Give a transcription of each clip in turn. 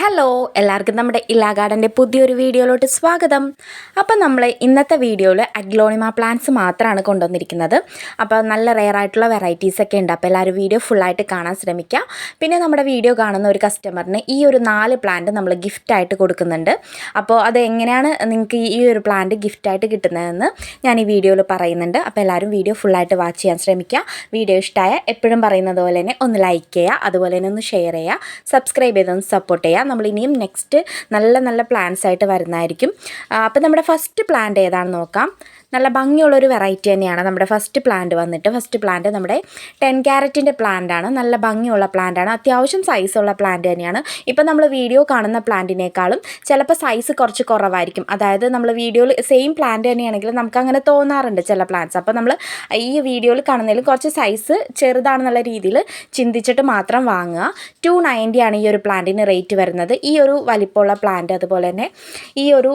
Hello എല്ലാവർക്കും നമ്മുടെ ഇല്ലാ ഗാർഡന്റെ പുതിയൊരു വീഡിയോയിലോട്ട് സ്വാഗതം. അപ്പം നമ്മൾ ഇന്നത്തെ വീഡിയോയിൽ അഗ്ലോണിമ പ്ലാന്റ്സ് മാത്രമാണ് കൊണ്ടുവന്നിരിക്കുന്നത്. അപ്പോൾ നല്ല റെയർ ആയിട്ടുള്ള വെറൈറ്റീസ് ഒക്കെ ഉണ്ട്. അപ്പോൾ എല്ലാവരും വീഡിയോ ഫുള്ളായിട്ട് കാണാൻ ശ്രമിക്കുക പിന്നെ നമ്മുടെ വീഡിയോ കാണുന്ന ഒരു കസ്റ്റമറിന് ഈ ഒരു നാല് പ്ലാന്റ് നമ്മൾ ഗിഫ്റ്റായിട്ട് കൊടുക്കുന്നുണ്ട്. അപ്പോൾ അത് എങ്ങനെയാണ് നിങ്ങൾക്ക് ഈ ഒരു പ്ലാന്റ് ഗിഫ്റ്റായിട്ട് കിട്ടുന്നതെന്ന് ഞാൻ ഈ വീഡിയോയിൽ പറയുന്നുണ്ട്. അപ്പോൾ എല്ലാവരും വീഡിയോ ഫുള്ളായിട്ട് വാച്ച് ചെയ്യാൻ ശ്രമിക്കുക. വീഡിയോ ഇഷ്ടമായ എപ്പോഴും പറയുന്നത് പോലെ തന്നെ ഒന്ന് ലൈക്ക് ചെയ്യുക. അതുപോലെ തന്നെ ഒന്ന് ഷെയർ ചെയ്യുക. സബ്സ്ക്രൈബ് ചെയ്തൊന്ന് സപ്പോർട്ട് ചെയ്യുക. നമ്മൾ ഇനിയും നെക്സ്റ്റ് നല്ല നല്ല പ്ലാന്റ്സ് ആയിട്ട് വരുന്നതായിരിക്കും. അപ്പോൾ നമ്മുടെ ഫസ്റ്റ് പ്ലാന്റ് ഏതാണെന്ന് നോക്കാം. നല്ല ഭംഗിയുള്ളൊരു വെറൈറ്റി തന്നെയാണ് നമ്മുടെ ഫസ്റ്റ് പ്ലാന്റ് വന്നിട്ട്. ഫസ്റ്റ് പ്ലാന്റ് നമ്മുടെ ടെൻ ക്യാരറ്റിന്റെ ആണ്. നല്ല ഭംഗിയുള്ള പ്ലാന്റാണ് അത്യാവശ്യം സൈസുള്ള പ്ലാന്റ് തന്നെയാണ്. ഇപ്പം നമ്മൾ വീഡിയോ കാണുന്ന പ്ലാന്റിനേക്കാളും ചിലപ്പോൾ സൈസ് കുറച്ച് കുറവായിരിക്കും. അതായത് നമ്മൾ വീഡിയോയിൽ സെയിം പ്ലാന്റ് തന്നെയാണെങ്കിലും നമുക്ക് അങ്ങനെ തോന്നാറുണ്ട് ചില പ്ലാന്റ്സ് അപ്പോൾ നമ്മൾ ഈ വീഡിയോയിൽ കാണുന്നതിലും കുറച്ച് സൈസ് ചെറുതാണെന്നുള്ള രീതിയിൽ ചിന്തിച്ചിട്ട് മാത്രം വാങ്ങുക. ടു നയന്റിയാണ് ഈ ഒരു പ്ലാന്റിന് റേറ്റ് വരുന്നത്. ഈ ഒരു വലിപ്പമുള്ള പ്ലാന്റ് അതുപോലെ തന്നെ ഈ ഒരു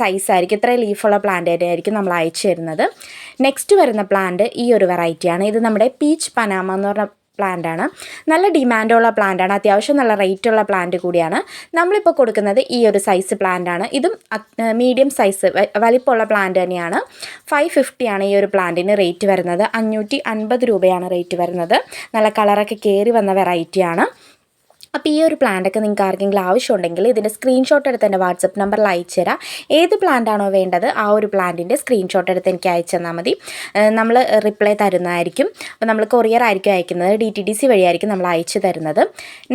സൈസ് ആയിരിക്കും. ഇത്രയും ലീഫുള്ള പ്ലാന്റ് തന്നെയായിരിക്കും നമ്മൾ അയച്ചു തരുന്നത്. നെക്സ്റ്റ് വരുന്ന പ്ലാന്റ് ഈ ഒരു വെറൈറ്റിയാണ് ഇത് നമ്മുടെ പീച്ച് പനാമ എന്ന് പറഞ്ഞ പ്ലാന്റ് ആണ്. നല്ല ഡിമാൻഡുള്ള പ്ലാന്റ് ആണ്. അത്യാവശ്യം നല്ല റേറ്റ് ഉള്ള പ്ലാന്റ് കൂടിയാണ്. നമ്മളിപ്പോൾ കൊടുക്കുന്നത് ഈ ഒരു സൈസ് പ്ലാന്റ് ആണ്. ഇതും മീഡിയം സൈസ് വലിപ്പമുള്ള പ്ലാന്റ് തന്നെയാണ്. ഫൈവ് ഫിഫ്റ്റിയാണ് ഈ ഒരു പ്ലാന്റിന് റേറ്റ് വരുന്നത്. അഞ്ഞൂറ്റി രൂപയാണ് റേറ്റ് വരുന്നത്. നല്ല കളറൊക്കെ കയറി വന്ന വെറൈറ്റിയാണ് അപ്പോൾ ഈ ഒരു പ്ലാന്റൊക്കെ നിങ്ങൾക്ക് ആർക്കെങ്കിലും ആവശ്യമുണ്ടെങ്കിൽ ഇതിന്റെ സ്ക്രീൻഷോട്ട് എടുത്ത് എന്റെ വാട്സപ്പ് നമ്പറിൽ അയച്ചു തരാം. ഏത് പ്ലാന്റാണോ വേണ്ടത് ആ ഒരു പ്ലാന്റിന്റെ സ്ക്രീൻഷോട്ട് എടുത്ത് എനിക്ക് അയച്ചു തന്നാൽ മതി. നമ്മൾ റിപ്ലൈ തരുന്നതായിരിക്കും. അപ്പോൾ നമ്മൾ കൊറിയർ ആയിരിക്കും അയക്കുന്നത്. ഡി ടി ഡി സി വഴിയായിരിക്കും നമ്മൾ അയച്ചു തരുന്നത്.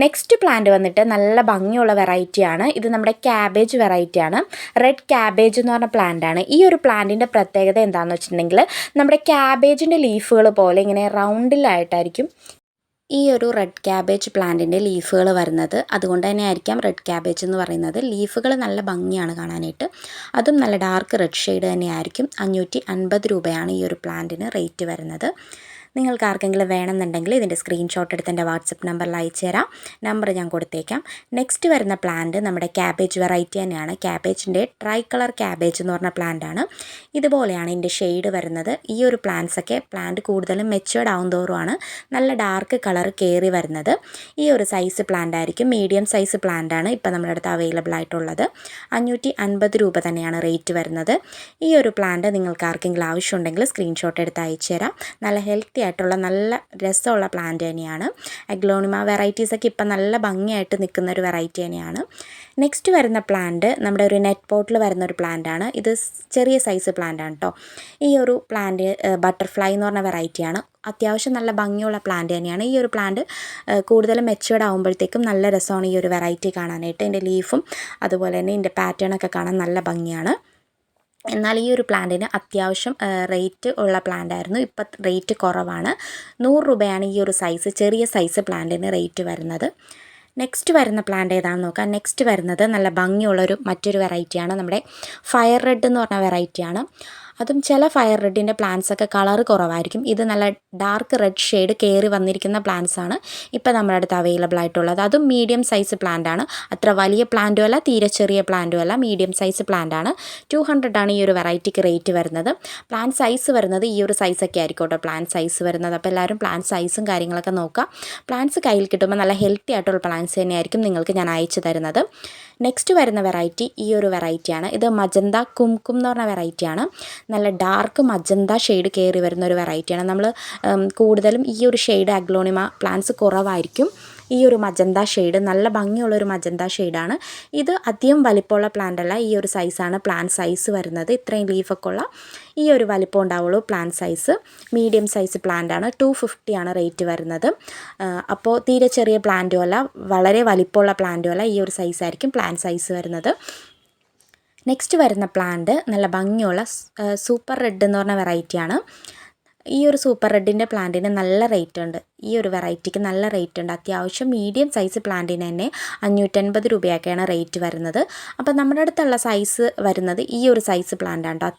നെക്സ്റ്റ് പ്ലാന്റ് വന്നിട്ട് നല്ല ഭംഗിയുള്ള വെറൈറ്റിയാണ് ഇത് നമ്മുടെ ക്യാബേജ് വെറൈറ്റിയാണ് റെഡ് ക്യാബേജ് എന്ന് പറഞ്ഞ പ്ലാന്റാണ് ഈ ഒരു പ്ലാന്റിന്റെ പ്രത്യേകത എന്താണെന്ന് വെച്ചിട്ടുണ്ടെങ്കിൽ നമ്മുടെ ക്യാബേജിന്റെ ലീഫുകൾ പോലെ ഇങ്ങനെ റൗണ്ടിലായിട്ടായിരിക്കും ഈ ഒരു റെഡ് ക്യാബേജ് പ്ലാന്റിന്റെ ലീഫുകൾ വരുന്നത്. അതുകൊണ്ട് തന്നെ ആയിരിക്കാം റെഡ് ക്യാബേജ് എന്ന് പറയുന്നത്. ലീഫുകൾ നല്ല ഭംഗിയാണ് കാണാനായിട്ട്. അതും നല്ല ഡാർക്ക് റെഡ് ഷെയ്ഡ് തന്നെയായിരിക്കും. അഞ്ഞൂറ്റി അൻപത് രൂപയാണ് ഈ ഒരു പ്ലാന്റിന് റേറ്റ് വരുന്നത്. നിങ്ങൾക്ക് ആർക്കെങ്കിലും വേണമെന്നുണ്ടെങ്കിൽ ഇതിന്റെ സ്ക്രീൻഷോട്ട് എടുത്ത് എന്റെ വാട്സപ്പ് നമ്പറിൽ അയച്ചു തരാം നമ്പർ ഞാൻ കൊടുത്തേക്കാം. നെക്സ്റ്റ് വരുന്ന പ്ലാന്റ് നമ്മുടെ ക്യാബേജ് വെറൈറ്റി തന്നെയാണ്. ക്യാബേജിന്റെ ട്രൈ കളർ ക്യാബേജ് എന്ന് പറഞ്ഞ പ്ലാന്റ് ആണ്. ഇതുപോലെയാണ് ഇതിന്റെ ഷെയ്ഡ് വരുന്നത്. ഈ ഒരു പ്ലാന്റ്സൊക്കെ പ്ലാന്റ് കൂടുതലും മെച്ചുവേർഡ് ആവും തോറുമാണ് നല്ല ഡാർക്ക് കളർ കയറി വരുന്നത്. ഈ ഒരു സൈസ് പ്ലാന്റ് ആയിരിക്കും. മീഡിയം സൈസ് പ്ലാന്റ് ആണ് ഇപ്പോൾ നമ്മുടെ അടുത്ത് അവൈലബിൾ ആയിട്ടുള്ളത്. അഞ്ഞൂറ്റി അൻപത് രൂപ തന്നെയാണ് റേറ്റ് വരുന്നത്. ഈ ഒരു പ്ലാന്റ് നിങ്ങൾക്ക് ആർക്കെങ്കിലും ആവശ്യമുണ്ടെങ്കിൽ സ്ക്രീൻഷോട്ട് എടുത്ത് അയച്ചു തരാം നല്ല ഹെൽത്തി ആയിട്ടുള്ള നല്ല രസമുള്ള പ്ലാന്റ് തന്നെയാണ്. അഗ്ലോണിമ വെറൈറ്റീസൊക്കെ ഇപ്പം നല്ല ഭംഗിയായിട്ട് നിൽക്കുന്ന ഒരു വെറൈറ്റി തന്നെയാണ്. നെക്സ്റ്റ് വരുന്ന പ്ലാന്റ് നമ്മുടെ ഒരു നെറ്റ് പോട്ടിൽ വരുന്ന ഒരു പ്ലാന്റ് ആണ്. ഇത് ചെറിയ സൈസ് പ്ലാന്റ് ആണ് കേട്ടോ ഈ ഒരു പ്ലാന്റ് ബട്ടർഫ്ലൈ എന്ന് പറഞ്ഞ വെറൈറ്റിയാണ് അത്യാവശ്യം നല്ല ഭംഗിയുള്ള പ്ലാന്റ് തന്നെയാണ്. ഈ ഒരു പ്ലാന്റ് കൂടുതലും മെച്ചുവേർഡ് ആകുമ്പോഴത്തേക്കും നല്ല രസമാണ് ഈ ഒരു വെറൈറ്റി കാണാനായിട്ട്. എന്റെ ലീഫും അതുപോലെ തന്നെ ഇതിന്റെ പാറ്റേണൊക്കെ കാണാൻ നല്ല ഭംഗിയാണ്. എന്നാൽ ഈ ഒരു പ്ലാന്റിന് അത്യാവശ്യം റേറ്റ് ഉള്ള പ്ലാന്റ് ആയിരുന്നു. ഇപ്പം റേറ്റ് കുറവാണ്. നൂറ് രൂപയാണ് ഈ ഒരു സൈസ് ചെറിയ സൈസ് പ്ലാന്റിന് റേറ്റ് വരുന്നത്. നെക്സ്റ്റ് വരുന്ന പ്ലാന്റ് ഏതാണെന്ന് നോക്കാം. നെക്സ്റ്റ് വരുന്നത് നല്ല ഭംഗിയുള്ളൊരു മറ്റൊരു വെറൈറ്റിയാണ്. നമ്മുടെ ഫയർ റെഡ് എന്ന് പറഞ്ഞ വെറൈറ്റിയാണ്. അതും ചില ഫയർ റെഡിന്റെ പ്ലാന്റ്സൊക്കെ കളർ കുറവായിരിക്കും. ഇത് നല്ല ഡാർക്ക് റെഡ് ഷെയ്ഡ് കയറി വന്നിരിക്കുന്ന പ്ലാന്റ്സ് ആണ് ഇപ്പോൾ നമ്മുടെ അടുത്ത് അവൈലബിൾ ആയിട്ടുള്ളത്. അതും മീഡിയം സൈസ് പ്ലാന്റ് ആണ്. അത്ര വലിയ പ്ലാന്റും അല്ല തീരെ ചെറിയ പ്ലാന്റും അല്ല മീഡിയം സൈസ് പ്ലാന്റ് ആണ്. ടു ഹൺഡ്രഡ് ആണ് ഈ ഒരു വെറൈറ്റിക്ക് റേറ്റ് വരുന്നത്. പ്ലാന്റ് സൈസ് വരുന്നത് ഈ ഒരു സൈസൊക്കെ ആയിരിക്കും കേട്ടോ. പ്ലാന്റ് സൈസ് വരുന്നത്. അപ്പോൾ എല്ലാവരും പ്ലാന്റ് സൈസും കാര്യങ്ങളൊക്കെ നോക്കുക. പ്ലാന്റ്സ് കയ്യിൽ കിട്ടുമ്പോൾ നല്ല ഹെൽത്തി ആയിട്ടുള്ള പ്ലാന്റ്സ് തന്നെയായിരിക്കും നിങ്ങൾക്ക് ഞാൻ അയച്ചു തരുന്നത്. നെക്സ്റ്റ് വരുന്ന വെറൈറ്റി ഈ ഒരു വെറൈറ്റിയാണ് ഇത് മജന്ത കുംകും എന്ന് പറഞ്ഞ വെറൈറ്റിയാണ് നല്ല ഡാർക്ക് മജന്ത ഷെയ്ഡ് കയറി വരുന്ന ഒരു വെറൈറ്റിയാണ് നമ്മൾ കൂടുതലും ഈ ഒരു ഷെയ്ഡ് അഗ്ലോണിമ പ്ലാന്റ്സ് കുറവായിരിക്കും. ഈ ഒരു മജന്ത ഷെയ്ഡ് നല്ല ഭംഗിയുള്ള ഒരു മജന്ത ഷെയ്ഡാണ്. ഇത് അധികം വലിപ്പമുള്ള പ്ലാന്റ് അല്ല. ഈ ഒരു സൈസാണ് പ്ലാന്റ് സൈസ് വരുന്നത്. ഇത്രയും ലീഫൊക്കെ ഉള്ള ഈ ഒരു വലിപ്പം ഉണ്ടാവുള്ളൂ plant size medium size plant ആണ്. ടു ഫിഫ്റ്റിയാണ് റേറ്റ് വരുന്നത്. അപ്പോൾ തീരെ ചെറിയ പ്ലാന്റും അല്ല വളരെ വലിപ്പമുള്ള പ്ലാന്റും അല്ല ഈ ഒരു സൈസായിരിക്കും പ്ലാന്റ് സൈസ് വരുന്നത്. നെക്സ്റ്റ് വരുന്ന പ്ലാന്റ് നല്ല ഭംഗിയുള്ള സൂപ്പർ റെഡ് എന്ന് പറഞ്ഞ വെറൈറ്റിയാണ് ഈ ഒരു സൂപ്പർ റെഡിന്റെ പ്ലാന്റിന് നല്ല റേറ്റ് ഉണ്ട്. ഈ ഒരു വെറൈറ്റിക്ക് നല്ല റേറ്റ് ഉണ്ട്. അത്യാവശ്യം മീഡിയം സൈസ് പ്ലാന്റിന് തന്നെ അഞ്ഞൂറ്റൻപത് രൂപയൊക്കെയാണ് റേറ്റ് വരുന്നത്. അപ്പോൾ നമ്മുടെ അടുത്തുള്ള സൈസ് വരുന്നത് ഈ ഒരു സൈസ് പ്ലാന്റാണ്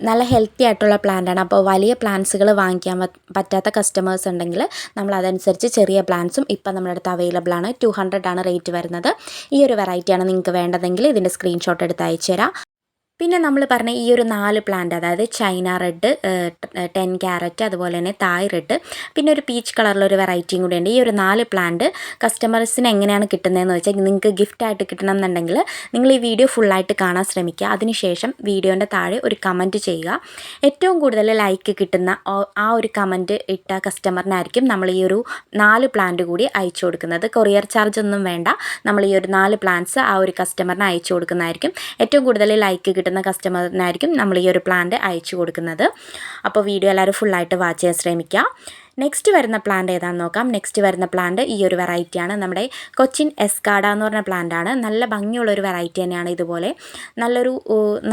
നല്ല ഹെൽത്തി ആയിട്ടുള്ള പ്ലാന്റാണ് അപ്പോൾ വലിയ പ്ലാന്റ്സുകൾ വാങ്ങിക്കാൻ പറ്റാത്ത കസ്റ്റമേഴ്സ് ഉണ്ടെങ്കിൽ നമ്മൾ അതനുസരിച്ച് ചെറിയ പ്ലാന്റ്സും ഇപ്പം നമ്മുടെ അടുത്ത് അവൈലബിൾ ആണ്. ടു ഹൺഡ്രഡ് ആണ് റേറ്റ് വരുന്നത്. ഈ ഒരു വെറൈറ്റിയാണ് നിങ്ങൾക്ക് വേണ്ടതെങ്കിൽ ഇതിന്റെ സ്ക്രീൻഷോട്ട് എടുത്ത് അയച്ചു തരാം പിന്നെ നമ്മൾ പറഞ്ഞ ഈ ഒരു നാല് പ്ലാന്റ് അതായത് ചൈന റെഡ് ടെൻ ക്യാരറ്റ് അതുപോലെ തന്നെ തായ് റെഡ് പിന്നെ ഒരു പീച്ച് കളറിലൊരു വെറൈറ്റിയും കൂടി ഉണ്ട് ഈ ഒരു നാല് പ്ലാന്റ് കസ്റ്റമേഴ്സിന് എങ്ങനെയാണ് കിട്ടുന്നതെന്ന് വെച്ചാൽ നിങ്ങൾക്ക് ഗിഫ്റ്റായിട്ട് കിട്ടണം എന്നുണ്ടെങ്കിൽ നിങ്ങൾ ഈ വീഡിയോ ഫുള്ളായിട്ട് കാണാൻ ശ്രമിക്കുക. അതിനുശേഷം വീഡിയോന്റെ താഴെ ഒരു കമന്റ് ചെയ്യുക. ഏറ്റവും കൂടുതൽ ലൈക്ക് കിട്ടുന്ന ആ ഒരു കമന്റ് ഇട്ട കസ്റ്റമറിനായിരിക്കും നമ്മൾ ഈ ഒരു നാല് പ്ലാന്റ് കൂടി അയച്ചു കൊടുക്കുന്നത്. കൊറിയർ ചാർജ് ഒന്നും വേണ്ട. നമ്മൾ ഈ ഒരു നാല് പ്ലാന്റ്സ് ആ ഒരു കസ്റ്റമറിന് അയച്ചു കൊടുക്കുന്നതായിരിക്കും. ഏറ്റവും കൂടുതൽ ലൈക്ക് കിട്ടുന്ന കിട്ടുന്ന കസ്റ്റമറിനായിരിക്കും നമ്മൾ ഈ ഒരു പ്ലാന്റ് അയച്ചു കൊടുക്കുന്നത്. അപ്പോൾ വീഡിയോ എല്ലാവരും ഫുള്ളായിട്ട് വാച്ച് ചെയ്യാൻ ശ്രമിക്കുക നെക്സ്റ്റ് വരുന്ന പ്ലാന്റ് ഏതാണെന്ന് നോക്കാം. നെക്സ്റ്റ് വരുന്ന പ്ലാന്റ് ഈ ഒരു വെറൈറ്റിയാണ് നമ്മുടെ കൊച്ചിൻ എസ്കാഡ എന്ന് പറഞ്ഞ പ്ലാന്റ് ആണ്. നല്ല ഭംഗിയുള്ള ഒരു വെറൈറ്റി തന്നെയാണ് ഇതുപോലെ. നല്ലൊരു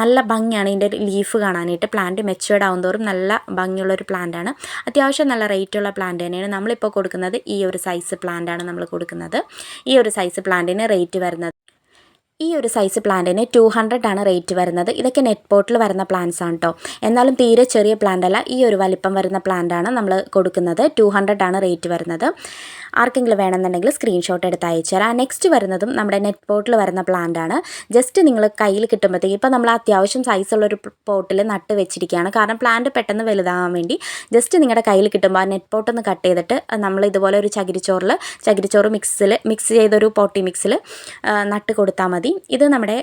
നല്ല ഭംഗിയാണ് ഇതിന്റെ ലീഫ് കാണാനായിട്ട്. പ്ലാന്റ് മെച്ചുവേർഡ് ആവുന്നതോറും നല്ല ഭംഗിയുള്ള ഒരു പ്ലാന്റ് ആണ്. അത്യാവശ്യം നല്ല റേറ്റുള്ള പ്ലാന്റ് തന്നെയാണ്. നമ്മളിപ്പോൾ കൊടുക്കുന്നത് ഈ ഒരു സൈസ് പ്ലാന്റ് ആണ് നമ്മൾ കൊടുക്കുന്നത്. ഈ ഒരു സൈസ് പ്ലാന്റിന് റേറ്റ് വരുന്നത് ഈ ഒരു സൈസ് പ്ലാന്റിന് ടു ഹൺഡ്രഡ് ആണ് റേറ്റ് വരുന്നത്. ഇതൊക്കെ നെറ്റ് പോട്ടിൽ വരുന്ന പ്ലാന്റ്സ് ആണ് കേട്ടോ എന്നാലും തീരെ ചെറിയ പ്ലാന്റ് അല്ല ഈ ഒരു വലിപ്പം വരുന്ന പ്ലാന്റ് ആണ് നമ്മൾ കൊടുക്കുന്നത്. ടു ഹൺഡ്രഡ് ആണ് റേറ്റ് വരുന്നത്. ആർക്കെങ്കിലും വേണമെന്നുണ്ടെങ്കിൽ സ്ക്രീൻഷോട്ട് എടുത്ത് അയച്ചു തരാം നെക്സ്റ്റ് വരുന്നതും നമ്മുടെ നെറ്റ് പോട്ടിൽ വരുന്ന പ്ലാന്റ് ആണ്. ജസ്റ്റ് നിങ്ങൾ കയ്യിൽ കിട്ടുമ്പോഴത്തേക്ക് ഇപ്പോൾ നമ്മൾ അത്യാവശ്യം സൈസുള്ളൊരു പോട്ടിൽ നട്ട് വെച്ചിരിക്കുകയാണ്. കാരണം പ്ലാന്റ് പെട്ടെന്ന് വലുതാകാൻ വേണ്ടി ജസ്റ്റ് നിങ്ങളുടെ കയ്യിൽ കിട്ടുമ്പോൾ ആ നെറ്റ് പോട്ടൊന്ന് കട്ട് ചെയ്തിട്ട് നമ്മൾ ഇതുപോലെ ഒരു ചകിരിച്ചോറിൽ ചകിരിച്ചോറ് മിക്സിൽ മിക്സ് ചെയ്തൊരു പോട്ടി മിക്സിൽ നട്ട് കൊടുത്താൽ മതി. ഇത് നമ്മുടെ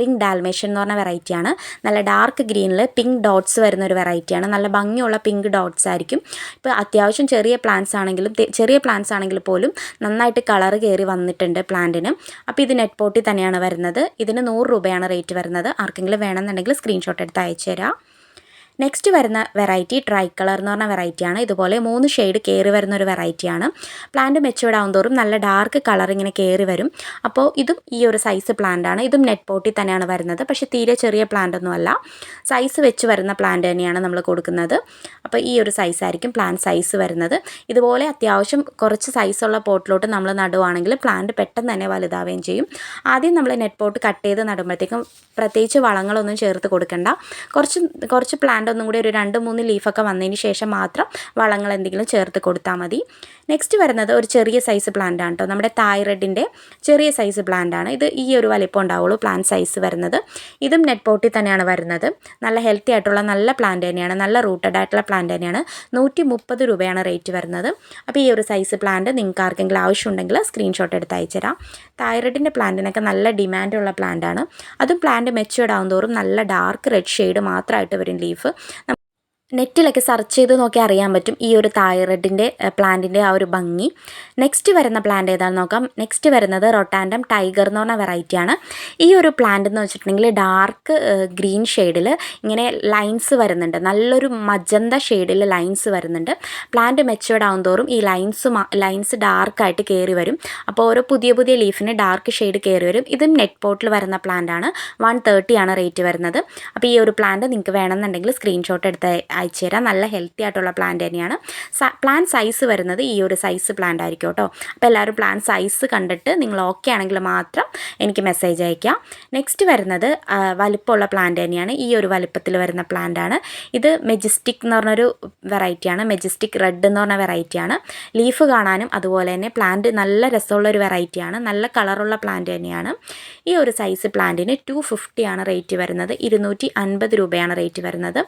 പിങ്ക് ഡാൽമേഷൻ എന്ന് പറഞ്ഞ വെറൈറ്റിയാണ് നല്ല ഡാർക്ക് ഗ്രീനിൽ പിങ്ക് ഡോട്ട്സ് വരുന്ന ഒരു വെറൈറ്റിയാണ് നല്ല ഭംഗിയുള്ള പിങ്ക് ഡോട്ട്സ് ആയിരിക്കും. ഇപ്പോൾ അത്യാവശ്യം ചെറിയ പ്ലാന്റ്സ് ആണെങ്കിലും ചെറിയ പ്ലാന്റ്സ് ആണെങ്കിൽ പോലും നന്നായിട്ട് കളർ കയറി വന്നിട്ടുണ്ട് പ്ലാന്റിന് അപ്പോൾ ഇത് നെറ്റ് പോട്ടി തന്നെയാണ് വരുന്നത്. ഇതിന് നൂറ് രൂപയാണ് റേറ്റ് വരുന്നത്. ആർക്കെങ്കിലും വേണമെന്നുണ്ടെങ്കിൽ സ്ക്രീൻഷോട്ട് എടുത്ത് അയച്ചു തരാം നെക്സ്റ്റ് വരുന്ന വെറൈറ്റി ഡ്രൈ കളർ എന്ന് പറഞ്ഞ വെറൈറ്റിയാണ് ഇതുപോലെ മൂന്ന് ഷെയ്ഡ് കയറി വരുന്ന ഒരു വെറൈറ്റിയാണ് പ്ലാന്റ് മെച്ചുവേർഡ് ആവും തോറും നല്ല ഡാർക്ക് കളർ ഇങ്ങനെ കയറി വരും. അപ്പോൾ ഇതും ഈ ഒരു സൈസ് പ്ലാന്റ് ആണ്. ഇതും നെറ്റ് പോട്ടി തന്നെയാണ് വരുന്നത്. പക്ഷേ തീരെ ചെറിയ പ്ലാന്റ് ഒന്നുമല്ല സൈസ് വെച്ച് വരുന്ന പ്ലാന്റ് തന്നെയാണ് നമ്മൾ കൊടുക്കുന്നത്. അപ്പോൾ ഈ ഒരു സൈസ് ആയിരിക്കും പ്ലാന്റ് സൈസ് വരുന്നത്. ഇതുപോലെ അത്യാവശ്യം കുറച്ച് സൈസുള്ള പോട്ടിലോട്ട് നമ്മൾ നടുവാണെങ്കിൽ പ്ലാന്റ് പെട്ടെന്ന് തന്നെ വലുതാവുകയും ചെയ്യും. ആദ്യം നമ്മൾ നെറ്റ് പോട്ട് കട്ട് ചെയ്ത് നടുമ്പോഴത്തേക്കും പ്രത്യേകിച്ച് വളങ്ങളൊന്നും ചേർത്ത് കൊടുക്കേണ്ട. കുറച്ച് കുറച്ച് പ്ലാന്റ് ഒന്നും കൂടി ഒരു രണ്ട് മൂന്ന് ലീഫൊക്കെ വന്നതിന് ശേഷം മാത്രം വളങ്ങൾ എന്തെങ്കിലും ചേർത്ത് കൊടുത്താൽ മതി. നെക്സ്റ്റ് വരുന്നത് ഒരു ചെറിയ സൈസ് പ്ലാന്റ് ആണ് കേട്ടോ നമ്മുടെ തായ്റഡിന്റെ ചെറിയ സൈസ് പ്ലാന്റ് ആണ്. ഇത് ഈ ഒരു വലിപ്പം ഉണ്ടാവുള്ളൂ പ്ലാന്റ് സൈസ് വരുന്നത്. ഇതും നെറ്റ് പോട്ടിൽ തന്നെയാണ് വരുന്നത്. നല്ല ഹെൽത്തി ആയിട്ടുള്ള നല്ല പ്ലാന്റ് തന്നെയാണ് നല്ല റൂട്ടഡ് ആയിട്ടുള്ള പ്ലാന്റ് തന്നെയാണ്. നൂറ്റി മുപ്പത് രൂപയാണ് റേറ്റ് വരുന്നത്. അപ്പോൾ ഈ ഒരു സൈസ് പ്ലാന്റ് നിങ്ങൾക്ക് ആർക്കെങ്കിലും ആവശ്യമുണ്ടെങ്കിൽ സ്ക്രീൻഷോട്ട് എടുത്ത് അയച്ചുതരാം തൈറോയിഡിന്റെ പ്ലാന്റിനൊക്കെ നല്ല ഡിമാൻഡുള്ള പ്ലാന്റ് ആണ്. അതും പ്ലാന്റ് മെച്ചുവേർഡ് ആകും നല്ല ഡാർക്ക് റെഡ് ഷെയ്ഡ് മാത്രമായിട്ട് വരും ലീഫ് நம்ம നെറ്റിലൊക്കെ സെർച്ച് ചെയ്ത് നോക്കി അറിയാൻ പറ്റും ഈ ഒരു തൈറോയിഡിന്റെ പ്ലാന്റിന്റെ ആ ഒരു ഭംഗി. നെക്സ്റ്റ് വരുന്ന പ്ലാന്റ് ഏതാണെന്ന് നോക്കാം. നെക്സ്റ്റ് വരുന്നത് റൊട്ടാൻഡം ടൈഗർ എന്ന് പറഞ്ഞ വെറൈറ്റിയാണ് ഈ ഒരു പ്ലാന്റ് എന്ന് വെച്ചിട്ടുണ്ടെങ്കിൽ ഡാർക്ക് ഗ്രീൻ ഷെയ്ഡിൽ ഇങ്ങനെ ലൈൻസ് വരുന്നുണ്ട്. നല്ലൊരു മജന്ത ഷെയ്ഡിൽ ലൈൻസ് വരുന്നുണ്ട്. പ്ലാന്റ് മെച്ചുവേർഡ് ആവും തോറും ഈ ലൈൻസ് ലൈൻസ് ഡാർക്കായിട്ട് കയറി വരും. അപ്പോൾ ഓരോ പുതിയ പുതിയ ലീഫിന് ഡാർക്ക് ഷെയ്ഡ് കയറി വരും. ഇതും നെറ്റ് പോട്ടിൽ വരുന്ന പ്ലാന്റ് ആണ്. വൺ തേർട്ടിയാണ് റേറ്റ് വരുന്നത്. അപ്പോൾ ഈ ഒരു പ്ലാന്റ് നിങ്ങൾക്ക് വേണമെന്നുണ്ടെങ്കിൽ സ്ക്രീൻഷോട്ട് എടുത്ത് അയച്ചു തരാം. നല്ല ഹെൽത്തി ആയിട്ടുള്ള പ്ലാന്റ് തന്നെയാണ്. പ്ലാൻ സൈസ് വരുന്നത് ഈ ഒരു സൈസ് പ്ലാന്റ് ആയിരിക്കും കേട്ടോ. അപ്പോൾ എല്ലാവരും പ്ലാൻ സൈസ് കണ്ടിട്ട് നിങ്ങൾ ഓക്കെ ആണെങ്കിൽ മാത്രം എനിക്ക് മെസ്സേജ് അയക്കാം നെക്സ്റ്റ് വരുന്നത് വലിപ്പമുള്ള പ്ലാന്റ് തന്നെയാണ്. ഈ ഒരു വലിപ്പത്തിൽ വരുന്ന പ്ലാന്റ് ആണ്. ഇത് മെജസ്റ്റിക് എന്ന് പറഞ്ഞൊരു വെറൈറ്റിയാണ് മെജസ്റ്റിക് റെഡ് എന്ന് പറഞ്ഞ വെറൈറ്റിയാണ് ലീഫ് കാണാനും അതുപോലെ തന്നെ പ്ലാന്റ് നല്ല രസമുള്ള ഒരു വെറൈറ്റിയാണ് നല്ല കളറുള്ള പ്ലാന്റ് തന്നെയാണ്. ഈ ഒരു സൈസ് പ്ലാന്റിന് ടു ഫിഫ്റ്റിയാണ് റേറ്റ് വരുന്നത്. ഇരുന്നൂറ്റി അൻപത് രൂപയാണ് റേറ്റ് വരുന്നത്.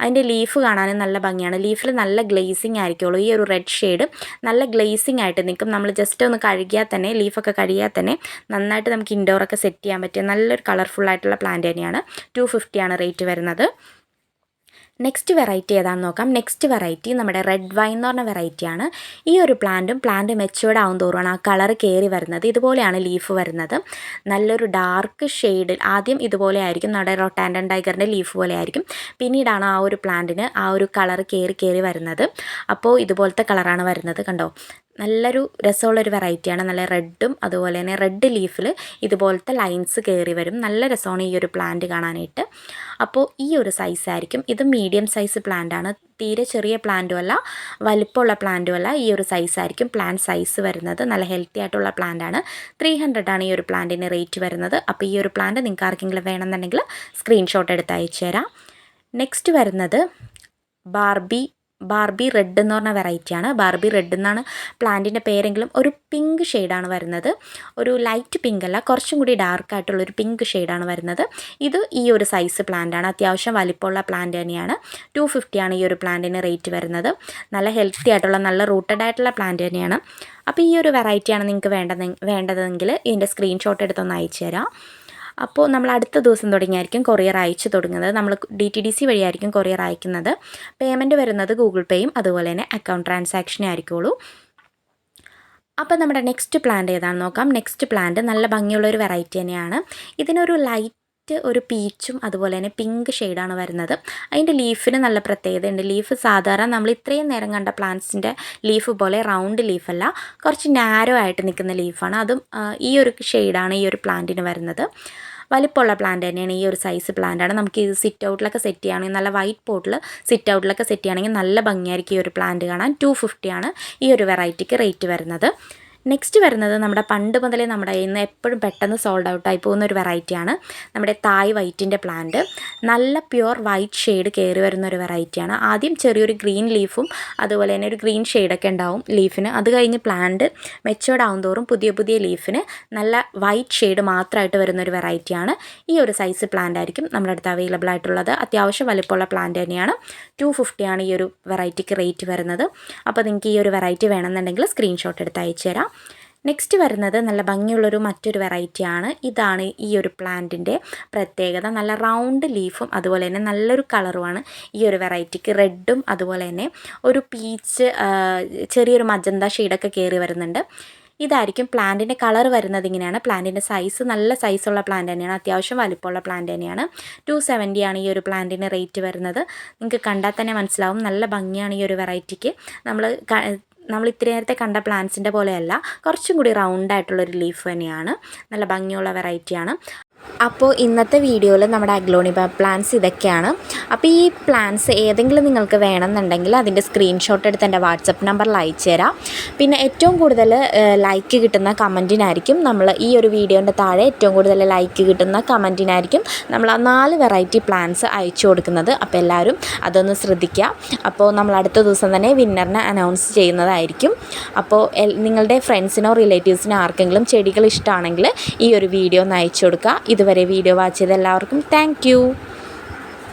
അതിന്റെ ലീഫ് കാണാനും നല്ല ഭംഗിയാണ്. ലീഫിൽ നല്ല ഗ്ലേസിങ് ആയിരിക്കുള്ളൂ. ഈ ഒരു റെഡ് ഷെയ്ഡ് നല്ല ഗ്ലേസിങ് ആയിട്ട് നിൽക്കും. നമ്മൾ ജസ്റ്റ് ഒന്ന് കഴുകിയാൽ തന്നെ ലീഫൊക്കെ കഴുകിയാൽ തന്നെ നന്നായിട്ട് നമുക്ക് ഇൻഡോറൊക്കെ സെറ്റ് ചെയ്യാൻ പറ്റിയ നല്ലൊരു കളർഫുൾ ആയിട്ടുള്ള പ്ലാന്റ് തന്നെയാണ്. ടു ഫിഫ്റ്റിയാണ് റേറ്റ് വരുന്നത്. നെക്സ്റ്റ് വെറൈറ്റി ഏതാണെന്ന് നോക്കാം. നെക്സ്റ്റ് വെറൈറ്റി നമ്മുടെ റെഡ് വൈൻ എന്ന് പറഞ്ഞ വെറൈറ്റിയാണ് ഈ ഒരു പ്ലാന്റും പ്ലാന്റ് മെച്ചുവേർഡ് ആവും തോറുമാണ് ആ കളർ കയറി വരുന്നത്. ഇതുപോലെയാണ് ലീഫ് വരുന്നത്. നല്ലൊരു ഡാർക്ക് ഷെയ്ഡിൽ ആദ്യം ഇതുപോലെ ആയിരിക്കും. നമ്മുടെ റൊട്ടാൻഡൻ ടൈഗറിന്റെ ലീഫ് പോലെ ആയിരിക്കും. പിന്നീടാണ് ആ ഒരു പ്ലാന്റിന് ആ ഒരു കളർ കയറി കയറി വരുന്നത്. അപ്പോൾ ഇതുപോലത്തെ കളറാണ് വരുന്നത് കണ്ടോ? നല്ലൊരു രസമുള്ളൊരു വെറൈറ്റിയാണ് നല്ല റെഡും അതുപോലെ തന്നെ റെഡ് ലീഫിൽ ഇതുപോലത്തെ ലൈൻസ് കയറി വരും. നല്ല രസമാണ് ഈ ഒരു പ്ലാന്റ് കാണാനായിട്ട്. അപ്പോൾ ഈ ഒരു സൈസ് ആയിരിക്കും. ഇത് മീഡിയം സൈസ് പ്ലാന്റ് ആണ്. തീരെ ചെറിയ പ്ലാന്റും അല്ല വലിപ്പമുള്ള പ്ലാന്റും അല്ല. ഈ ഒരു സൈസ് ആയിരിക്കും പ്ലാന്റ് സൈസ് വരുന്നത്. നല്ല ഹെൽത്തി ആയിട്ടുള്ള പ്ലാന്റ് ആണ്. ത്രീ ഹൺഡ്രഡ് ആണ് ഈ ഒരു പ്ലാന്റിന് റേറ്റ് വരുന്നത്. അപ്പോൾ ഈ ഒരു പ്ലാന്റ് നിങ്ങൾക്ക് ആർക്കെങ്കിലും വേണമെന്നുണ്ടെങ്കിൽ സ്ക്രീൻഷോട്ട് എടുത്ത് അയച്ചു തരാം നെക്സ്റ്റ് വരുന്നത് ബാർബി ബാർബി റെഡ് എന്ന് പറഞ്ഞ വെറൈറ്റിയാണ് ബാർബി റെഡ് എന്നാണ് പ്ലാന്റിന്റെ പേരെങ്കിലും ഒരു പിങ്ക് ഷെയ്ഡാണ് വരുന്നത്. ഒരു ലൈറ്റ് പിങ്ക് അല്ല കുറച്ചും കൂടി ഡാർക്ക് ആയിട്ടുള്ളൊരു പിങ്ക് ഷെയ്ഡാണ് വരുന്നത്. ഇത് ഈ ഒരു സൈസ് പ്ലാന്റാണ് അത്യാവശ്യം വലിപ്പമുള്ള പ്ലാന്റ് തന്നെയാണ്. ടു ഫിഫ്റ്റിയാണ് ഈ ഒരു പ്ലാന്റിന് റേറ്റ് വരുന്നത്. നല്ല ഹെൽത്തി ആയിട്ടുള്ള നല്ല റൂട്ടഡ് ആയിട്ടുള്ള പ്ലാന്റ് തന്നെയാണ്. അപ്പോൾ ഈ ഒരു വെറൈറ്റിയാണ് നിങ്ങൾക്ക് വേണ്ടത് വേണ്ടതെങ്കിൽ ഇതിന്റെ സ്ക്രീൻഷോട്ട് എടുത്തൊന്ന് അയച്ചു തരാം അപ്പോൾ നമ്മൾ അടുത്ത ദിവസം തുടങ്ങിയായിരിക്കും കൊറിയർ അയച്ചു തുടങ്ങുന്നത്. നമ്മൾ ഡി ടി ഡി സി വഴിയായിരിക്കും കൊറിയർ അയക്കുന്നത്. പേയ്മെന്റ് വരുന്നത് ഗൂഗിൾ പേയും അതുപോലെ തന്നെ അക്കൗണ്ട് ട്രാൻസാക്ഷനേ ആയിരിക്കുള്ളൂ. അപ്പോൾ നമ്മുടെ നെക്സ്റ്റ് പ്ലാന്റ് ഏതാണെന്ന് നോക്കാം. നെക്സ്റ്റ് പ്ലാന്റ് നല്ല ഭംഗിയുള്ള ഒരു വെറൈറ്റി തന്നെയാണ്. ഇതിനൊരു ലൈറ്റ് ഒരു പീച്ചും അതുപോലെ തന്നെ പിങ്ക് ഷെയ്ഡാണ് വരുന്നത്. അതിന്റെ ലീഫിന് നല്ല പ്രത്യേകതയുണ്ട് ലീഫ് സാധാരണ നമ്മൾ ഇത്രയും നേരം കണ്ട പ്ലാന്റ്സിന്റെ ലീഫ് പോലെ റൗണ്ട് ലീഫല്ല കുറച്ച് നാരോ ആയിട്ട് നിൽക്കുന്ന ലീഫാണ് അതും ഈ ഒരു ഷെയ്ഡാണ് ഈ ഒരു പ്ലാന്റിന് വരുന്നത്. വലിപ്പമുള്ള പ്ലാന്റ് തന്നെയാണ് ഈ ഒരു സൈസ് പ്ലാന്റാണ് നമുക്ക് ഇത് സിറ്റ് ഔട്ടിലൊക്കെ സെറ്റ് ചെയ്യുകയാണെങ്കിൽ നല്ല വൈറ്റ് പോട്ടിൽ സിറ്റ് ഔട്ടിലൊക്കെ സെറ്റ് ചെയ്യുകയാണെങ്കിൽ നല്ല ഭംഗിയായിരിക്കും ഈ ഒരു പ്ലാന്റ് കാണാൻ. ടു ഫിഫ്റ്റിയാണ് ഈ ഒരു വെറൈറ്റിക്ക് റേറ്റ് വരുന്നത്. നെക്സ്റ്റ് വരുന്നത് നമ്മുടെ പണ്ട് മുതലേ നമ്മുടെ ഇന്ന് എപ്പോഴും പെട്ടെന്ന് സോൾഡ് ഔട്ടായി പോകുന്ന ഒരു വെറൈറ്റിയാണ് നമ്മുടെ തായ് വൈറ്റിന്റെ പ്ലാന്റ് നല്ല പ്യുവർ വൈറ്റ് ഷെയ്ഡ് കയറി വരുന്ന ഒരു വെറൈറ്റിയാണ് ആദ്യം ചെറിയൊരു ഗ്രീൻ ലീഫും അതുപോലെ തന്നെ ഒരു ഗ്രീൻ ഷെയ്ഡൊക്കെ ഉണ്ടാവും ലീഫിന് അത് കഴിഞ്ഞ് പ്ലാന്റ് മെച്ചുവേർഡ് ആവും തോറും പുതിയ പുതിയ ലീഫിന് നല്ല വൈറ്റ് ഷെയ്ഡ് മാത്രമായിട്ട് വരുന്ന ഒരു വെറൈറ്റിയാണ് ഈ ഒരു സൈസ് പ്ലാന്റ് ആയിരിക്കും നമ്മുടെ അടുത്ത് അവൈലബിൾ ആയിട്ടുള്ളത്. അത്യാവശ്യം വലിപ്പമുള്ള പ്ലാന്റ് തന്നെയാണ്. ടു ഫിഫ്റ്റിയാണ് ഈ ഒരു വെറൈറ്റിക്ക് റേറ്റ് വരുന്നത്. അപ്പോൾ നിങ്ങൾക്ക് ഈ ഒരു വെറൈറ്റി വേണമെന്നുണ്ടെങ്കിൽ സ്ക്രീൻഷോട്ട് എടുത്ത് അയച്ചു തരാം നെക്സ്റ്റ് വരുന്നത് നല്ല ഭംഗിയുള്ളൊരു മറ്റൊരു വെറൈറ്റിയാണ് ഇതാണ് ഈ ഒരു പ്ലാന്റിന്റെ പ്രത്യേകത. നല്ല റൗണ്ട് ലീഫും അതുപോലെ തന്നെ നല്ലൊരു കളറുമാണ് ഈ ഒരു വെറൈറ്റിക്ക് റെഡും അതുപോലെ തന്നെ ഒരു പീച്ച് ചെറിയൊരു മജന്ത ഷെയ്ഡൊക്കെ കയറി വരുന്നുണ്ട്. ഇതായിരിക്കും പ്ലാന്റിന്റെ കളർ വരുന്നത് ഇങ്ങനെയാണ്. പ്ലാന്റിന്റെ സൈസ് നല്ല സൈസുള്ള പ്ലാന്റ് തന്നെയാണ്. അത്യാവശ്യം വലിപ്പമുള്ള പ്ലാന്റ് തന്നെയാണ്. ടു ആണ് ഈ ഒരു പ്ലാന്റിന് റേറ്റ് വരുന്നത്. നിങ്ങൾക്ക് കണ്ടാൽ തന്നെ മനസ്സിലാവും. നല്ല ഭംഗിയാണ് ഈ ഒരു വെറൈറ്റിക്ക് നമ്മൾ നമ്മൾ ഇത്തിരി നേരത്തെ കണ്ട പ്ലാന്റ്സിന്റെ പോലെയല്ല. കുറച്ചും കൂടി റൗണ്ട് ആയിട്ടുള്ളൊരു ലീഫ് തന്നെയാണ്. നല്ല ഭംഗിയുള്ള വെറൈറ്റിയാണ് അപ്പോൾ ഇന്നത്തെ വീഡിയോയിൽ നമ്മുടെ അഗ്ലോണിബ പ്ലാൻസ് ഇതൊക്കെയാണ്. അപ്പോൾ ഈ പ്ലാൻസ് ഏതെങ്കിലും നിങ്ങൾക്ക് വേണമെന്നുണ്ടെങ്കിൽ അതിന്റെ സ്ക്രീൻഷോട്ട് എടുത്ത് എന്റെ വാട്സപ്പ് നമ്പറിൽ അയച്ചു തരാം. പിന്നെ ഏറ്റവും കൂടുതൽ ലൈക്ക് കിട്ടുന്ന കമന്റിനായിരിക്കും നമ്മൾ ഈ ഒരു വീഡിയോന്റെ താഴെ ഏറ്റവും കൂടുതൽ ലൈക്ക് കിട്ടുന്ന കമന്റിനായിരിക്കും നമ്മൾ ആ നാല് വെറൈറ്റി പ്ലാൻസ് അയച്ചു കൊടുക്കുന്നത്. അപ്പോൾ എല്ലാവരും അതൊന്ന് ശ്രദ്ധിക്കുക. അപ്പോൾ നമ്മൾ അടുത്ത ദിവസം തന്നെ വിന്നറിനെ അനൗൺസ് ചെയ്യുന്നതായിരിക്കും. അപ്പോൾ നിങ്ങളുടെ ഫ്രണ്ട്സിനോ റിലേറ്റീവ്സിനോ ആർക്കെങ്കിലും ചെടികൾ ഇഷ്ടമാണെങ്കിൽ ഈ ഒരു വീഡിയോ ഒന്ന് അയച്ചു കൊടുക്കുക. ഇതുവരെ വീഡിയോ വാച്ച് ചെയ്ത എല്ലാവർക്കും താങ്ക്